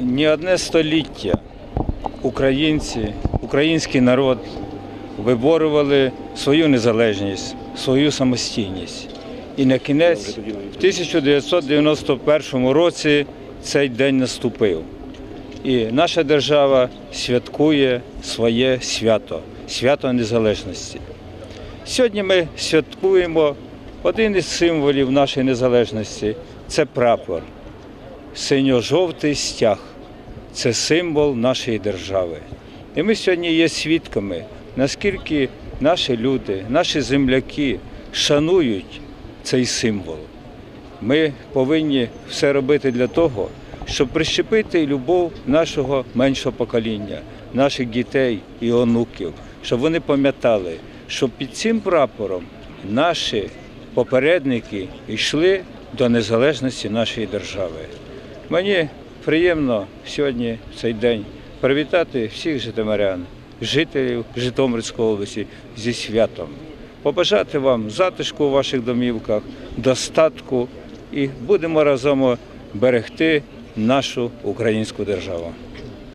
не одне століття українці, український народ виборювали свою незалежність, свою самостійність. І на кінець, в 1991 році цей день наступив. І наша держава святкує своє свято, свято незалежності. Сьогодні ми святкуємо один із символів нашої незалежності це прапор. Синьо-жовтий стяг це символ нашої держави. І ми сьогодні є свідками, наскільки наші люди, наші земляки шанують цей символ. Ми повинні все робити для того, щоб прищепити любов нашого меншого покоління, наших дітей і онуків, щоб вони пам'ятали, що під цим прапором наші попередники йшли до незалежності нашої держави. Мені приємно сьогодні в цей день привітати всіх житомирян, жителів Житомирської області зі святом. Побажати вам затишку у ваших домівках, достатку і будемо разом берегти нашу українську державу.